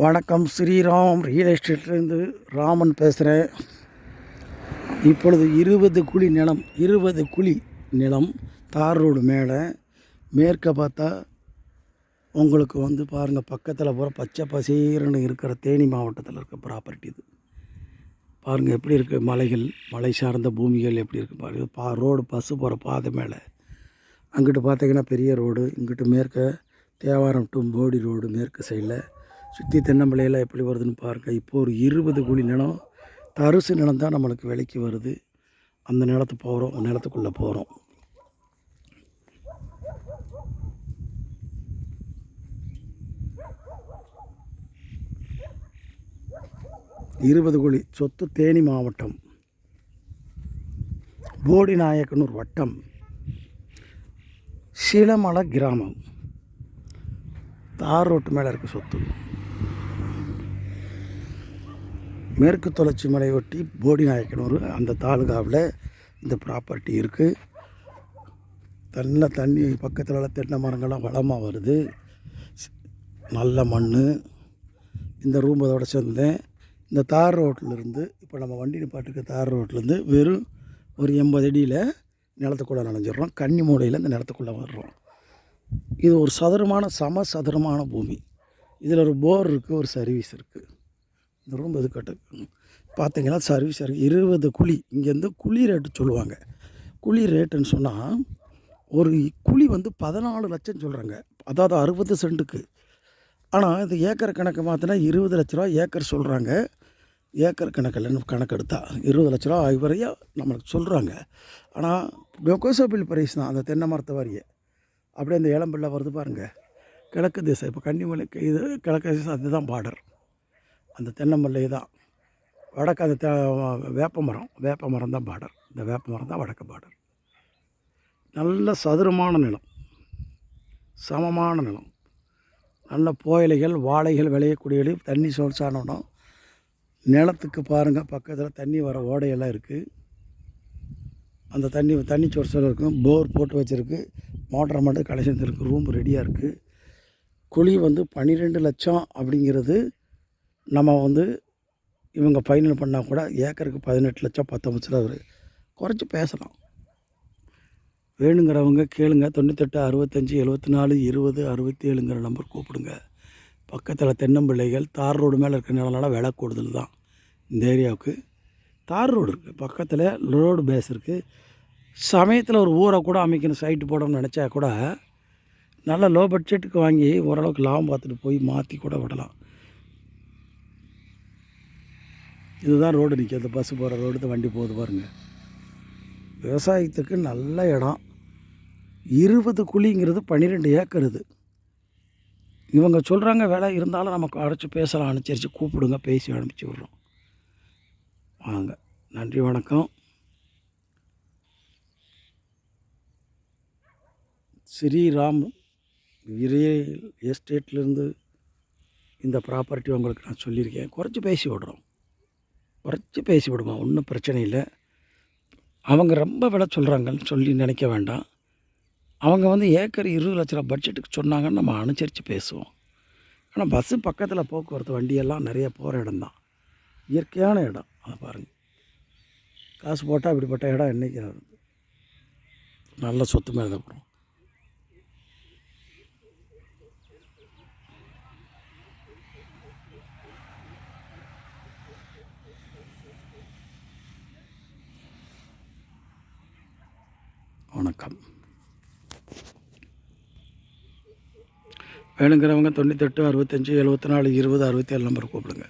வணக்கம் ஸ்ரீராம் ரியல் எஸ்டேட்லேருந்து ராமன் பேசுகிறேன் இப்பொழுது இருபது குழி நிலம் இருபது குழி நிலம் தார் ரோடு மேலே. மேற்க பார்த்தா உங்களுக்கு வந்து பாருங்கள் பக்கத்தில் பூரா பச்சை பசேர்னு இருக்கிற தேனி மாவட்டத்தில் இருக்க ப்ராப்பர்ட்டி இது. பாருங்கள் எப்படி இருக்குது மலைகள் மலை சார்ந்த பூமிகள் எப்படி இருக்குது பாருங்கள் பா ரோடு பஸ்ஸு போகிற பாதை மேலே. அங்கிட்டு பார்த்தீங்கன்னா பெரிய ரோடு இங்கிட்டு மேற்க தேவாரம் டு போடி ரோடு மேற்கு சைடில் சுற்றி தென்னம்பிள்ளையெல்லாம் எப்படி வருதுன்னு பாருங்கள் இப்போ ஒரு இருபது குழி நிலம் தரிசு நிலம் தான் நம்மளுக்கு விலைக்கு வருது. அந்த நிலத்து போகிறோம் நிலத்துக்குள்ளே போகிறோம் இருபது குழி சொத்து தேனி மாவட்டம். போடி நாயக்கனூர் வட்டம். சிலமலை கிராமம். தார் ரோட்டு மேலே இருக்க சொத்து. மேற்கு தொடர்ச்சி மலையொட்டி போடி நாயக்கனூர் அந்த தாலுகாவில் இந்த ப்ராப்பர்ட்டி இருக்குது நல்ல தண்ணி பக்கத்தில் தென்னை மரங்கள்லாம் வளமாக வருது. நல்ல மண் இந்த ரூம் அதோட சேர்ந்தேன். இந்த தார் ரோட்டிலேருந்து இப்போ நம்ம வண்டி நிப்பாட்டுக்கு தார் ரோட்லேருந்து வெறும் ஒரு எண்பது அடியில் நிலத்துக்குள்ளே நனைஞ்சிடுறோம். கன்னி மூலையில் இந்த நிலத்துக்குள்ளே வர்றோம். இது ஒரு சதுரமான சம சதுரமான பூமி. இதில் ஒரு போர் இருக்குது ஒரு சர்வீஸ் இருக்குது இந்த ரூம் இது கட்டு பார்த்தீங்கன்னா சர்வீஸ் இருக்குது இருபது குழி. இங்கேருந்து குழி ரேட்டு சொல்லுவாங்க. குழி ரேட்டுன்னு சொன்னால் ஒரு குழி வந்து பதினாலு லட்சம் சொல்கிறாங்க அதாவது அறுபது சென்ட்டுக்கு. ஆனால் இது ஏக்கர் கணக்கு மாற்றினா இருபது லட்ச ரூபா ஏக்கர் சொல்கிறாங்க ஏக்கர் கணக்கில் கணக்கு எடுத்தால் இருபது லட்ச ரூபா வரையும் நம்மளுக்கு சொல்கிறாங்க ஆனால் டொக்கோசோபில் பிரைஸ் தான் அந்த தென்னை மரத்தை வரிய. அப்படியே அந்த இளம்பிள்ளை வருது பாருங்கள் கிழக்கு திசை இப்போ கன்னிமலை இது கிழக்கு திசை அதுதான் பார்டர் அந்த தென்னம்பிள்ளை தான். வடக்கு அந்த தே- வேப்ப மரம் வேப்ப மரம் தான் பார்டர். இந்த வேப்ப மரம் தான் வடக்கு பார்டர். நல்ல சதுரமான நிலம். சமமான நிலம். நல்ல புயலைகள் வாழைகள் விளையக்கூடிய இடம், தண்ணி சோர்ஸான இடம். நிலத்துக்கு பாருங்கள் பக்கத்தில் தண்ணி வர ஓடையெல்லாம் இருக்குது அந்த தண்ணி தண்ணி சோர்ஸில் இருக்கும் போர் போட்டு வச்சுருக்கு. மோட்டர் மட்டும் கலெக்ஷன் இருக்குது ரூம் ரெடியாக இருக்குது குழி வந்து பன்னிரெண்டு லட்சம் அப்படிங்கிறது நம்ம வந்து இவங்க ஃபைனல் பண்ணால் கூட ஏக்கருக்கு பதினெட்டு லட்சம் பத்தொம்பது லட்சம் வரும் குறைச்சி பேசலாம். வேணுங்கிறவங்க கேளுங்க. தொண்ணூத்தெட்டு அறுபத்தஞ்சி எழுபத்தி நாலு இருபது அறுபத்தி ஏழுங்கிற நம்பர் கூப்பிடுங்க. பக்கத்தில் தென்னம்பிள்ளைகள் தார் ரோடு மேலே இருக்கிற நிலனால விலை கூடுதல் தான். இந்த ஏரியாவுக்கு தார் ரோடு இருக்குது பக்கத்தில் ரோடு பேஸ் இருக்குது சமயத்தில் ஒரு ஊரை கூட அமைக்கணும் சைட்டு போடணும்னு நினச்சா கூட நல்ல லோ பட்ஜெட்டுக்கு வாங்கி ஓரளவுக்கு லாபம் பார்த்துட்டு போய் மாற்றி கூட விடலாம். இதுதான் ரோடு நிற்கிறது பஸ்ஸு போகிற ரோடு வண்டி போகுது பாருங்கள் விவசாயத்துக்கு நல்ல இடம். இருபது குழிங்கிறது பன்னிரெண்டு ஏக்கர் இது. இவங்க சொல்கிறாங்க வேலை இருந்தாலும் நமக்கு அடைச்சி பேசலாம். அனுசரித்து கூப்பிடுங்க பேசி அனுப்பிச்சி விட்றோம். வாங்க. நன்றி வணக்கம். ஸ்ரீராம் ரியல் எஸ்டேட்லேருந்து இந்த ப்ராப்பர்ட்டி உங்களுக்கு நான் சொல்லியிருக்கேன். குறைச்சி பேசி விட்றோம். குறைச்சி பேசி ஒன்றும் பிரச்சனை இல்லை. அவங்க ரொம்ப விலை சொல்கிறாங்கன்னு சொல்லி நினைக்க வேண்டாம். அவங்க வந்து ஏக்கர் இருபது லட்ச ரூபா பட்ஜெட்டுக்கு சொன்னாங்கன்னு நம்ம அனுசரித்து பேசுவோம். ஆனால் பஸ்ஸு பக்கத்தில் போக்குவரத்து வண்டியெல்லாம் நிறைய போகிற இடம் தான் இயற்கையான இடம் அதை பாருங்கள் காசு போட்டால் இப்படிப்பட்ட இடம் என்றைக்கு நல்ல சொத்து மேலே தான் வணக்கம். வேணுங்கிறவங்க தொண்ணூத்தெட்டு அறுபத்தஞ்சி எழுபத்தி நாலு இருபது அறுபத்தி ஏழு நம்பர் கூப்பிடுங்க.